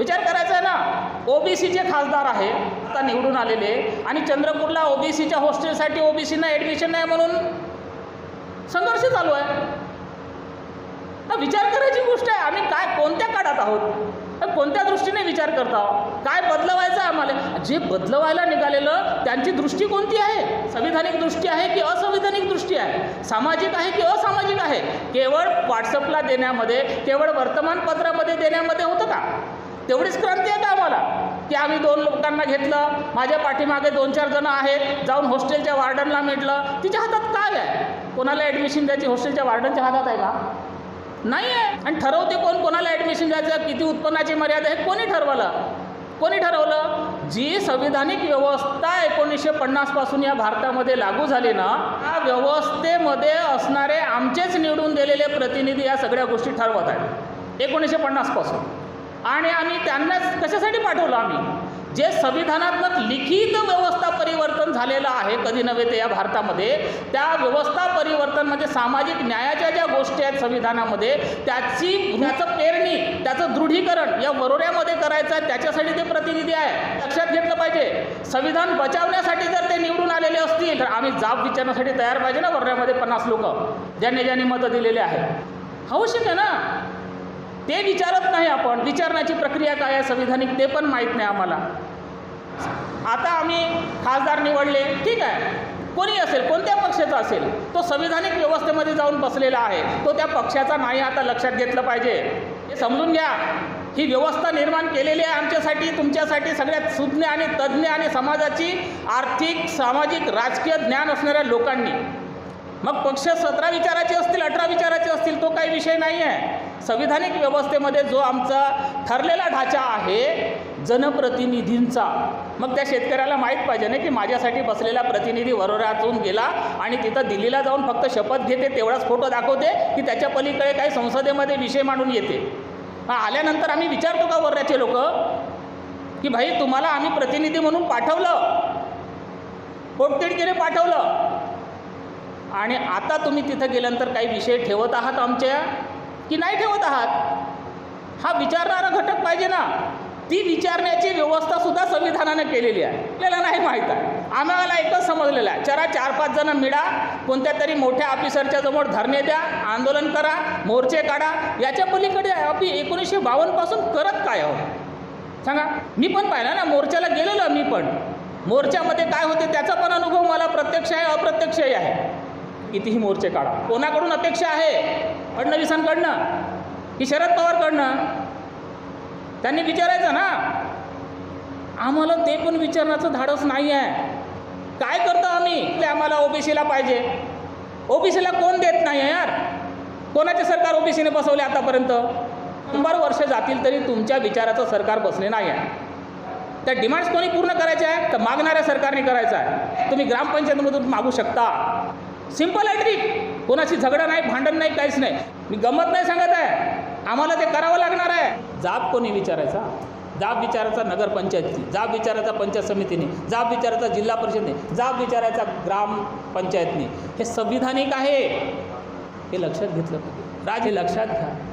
विचार करायचा आहे ना. ओबीसीचे खासदार आहे आता निवडून आलेले. आणि चंद्रपूरला ओबीसीच्या हॉस्टेलसाठी ओबीसीना ॲडमिशन नाही म्हणून संघर्ष चालू आहे. तर विचार करायची गोष्ट आहे. आम्ही काय कोणत्या काळात आहोत? तर कोणत्या दृष्टीने विचार करत आहोत? काय बदलवायचं आहे आम्हाला? जे बदलवायला निघालेलं त्यांची दृष्टी कोणती आहे? संविधानिक दृष्टी आहे की असंविधानिक दृष्टी आहे? सामाजिक आहे की असामाजिक आहे? केवळ व्हॉट्सअपला देण्यामध्ये केवळ वर्तमानपत्रामध्ये देण्यामध्ये होतं का? तेवढीच क्रांती आहे आम्हाला. की आम्ही दोन लोकांना घेतलं माझ्या पाठीमागे दोन चार जणं आहेत जाऊन हॉस्टेलच्या वार्डनला मिटलं. तिच्या हातात काय आहे? कोणाला ॲडमिशन द्यायची? हॉस्टेलच्या वार्डनच्या हातात आहे का? नाही आहे आणि ठरवते कोण कोणाला ॲडमिशन द्यायचं? किती उत्पन्नाची मर्यादा आहे? कोणी ठरवलं? कोणी ठरवलं? जी संविधानिक व्यवस्था एकोणीसशे पन्नासपासून या भारतामध्ये लागू झाली ना त्या व्यवस्थेमध्ये असणारे आमचेच निवडून दिलेले प्रतिनिधी या सगळ्या गोष्टी ठरवत आहेत. एकोणीसशे पन्नासपासून आणि आम्ही त्यांनाच कशासाठी पाठवलं आम्ही? जे संविधानात्मक लिखित व्यवस्था परिवर्तन झालेलं आहे कधी नव्हे ते या भारतामध्ये त्या व्यवस्था परिवर्तन म्हणजे सामाजिक न्यायाच्या ज्या गोष्टी आहेत संविधानामध्ये त्याची त्याचं पेरणी त्याचं दृढीकरण या वरोऱ्यामध्ये करायचं आहे त्याच्यासाठी ते प्रतिनिधी आहे. लक्षात घेतलं पाहिजे. संविधान बचावण्यासाठी जर ते निवडून आलेले असतील तर आम्ही जाब विचारण्यासाठी तयार पाहिजे ना वरोऱ्यामध्ये पन्नास लोक ज्यांनी ज्यांनी मतं दिलेले आहे आवश्यक आहे ना? ते विचारत नाही आपण. विचारण्याची प्रक्रिया काय आहे संविधानिक ते पण माहीत नाही आम्हाला. आता आम्ही खासदार निवडले ठीक आहे. कोणी असेल कोणत्या पक्षाचा असेल तो संविधानिक व्यवस्थेमध्ये जाऊन बसलेला आहे. तो त्या पक्षाचा नाही आता लक्षात घेतलं पाहिजे. हे समजून घ्या. ही व्यवस्था निर्माण केलेली आहे आमच्यासाठी तुमच्यासाठी सगळ्यात सुज्ञ आणि तज्ज्ञ आणि समाजाची आर्थिक सामाजिक राजकीय ज्ञान असणाऱ्या लोकांनी. मग पक्ष सतरा विचाराचे असतील अठरा विचाराचे असतील तो काही विषय नाही आहे संविधानिक व्यवस्थेमध्ये जो आमचा ठरलेला ढाचा आहे जनप्रतिनिधींचा मग त्या शेतकऱ्याला माहीत पाहिजे ना की माझ्यासाठी बसलेला प्रतिनिधी वरोऱ्यातून गेला आणि तिथं दिल्लीला जाऊन फक्त शपथ घेते तेवढाच फोटो दाखवते की त्याच्या पलीकडे काही संसदेमध्ये विषय मांडून येते. आल्यानंतर आम्ही विचारतो का वरोऱ्याचे लोक? की भाई तुम्हाला आम्ही प्रतिनिधी म्हणून पाठवलं. पोटतिडकीने पाठवलं. आणि आता तुम्ही तिथं गेल्यानंतर काही विषय ठेवत आहात आमच्या? की नाही ठेवत आहात? हा विचारणारा घटक पाहिजे ना. ती विचारण्याची व्यवस्थासुद्धा संविधानानं केलेली आहे. आपल्याला नाही माहीत आहे. आम्हाला एकच समजलेलं आहे. चरा चार पाच जणं मिळा कोणत्या तरी मोठ्या ऑफिसरच्या समोर धरणे द्या आंदोलन करा मोर्चे काढा. याच्या पलीकडे आम्ही एकोणीसशे बावन्नपासून करत काय आहोत? सांगा. मी पण पाहिलं ना मोर्चाला गेलेलो मी पण. मोर्चामध्ये काय होते त्याचा पण अनुभव मला प्रत्यक्ष आहे अप्रत्यक्षही आहे. कितीही मोर्चे काढा. कोणाकडून अपेक्षा आहे? फडणवीसांकडनं की शरद पवारकडनं? त्यांनी विचारायचं ना? आम्हाला ते पण विचारण्याचं धाडस नाही आहे. काय करतो आम्ही? ते आम्हाला ओबीसीला पाहिजे. ओबीसीला कोण देत नाही आहे यार? कोणाचे सरकार ओबीसीने बसवले आतापर्यंत? शंभर वर्ष जातील तरी तुमच्या विचाराचं सरकार बसले नाही आहे. त्या डिमांड्स कोणी पूर्ण करायच्या? आहे तर मागणाऱ्या सरकारने करायचं आहे. तुम्ही ग्रामपंचायतमधून मागू शकता. सिंपल आहे ट्रीट कोणाशी झगडं नाही भांडण नाही काहीच नाही. मी गमत नाही सांगत आहे. आम्हाला ते करावं लागणार आहे. जाब कोणी विचारायचा? जाब विचारायचा नगरपंचायतची. जाब विचारायचा पंचायत समितीने. जाब विचारायचा जिल्हा परिषदने. जाब विचारायचा ग्रामपंचायतने हे संविधानिक आहे. हे लक्षात घेतलं पाहिजे. राज हे लक्षात घ्या.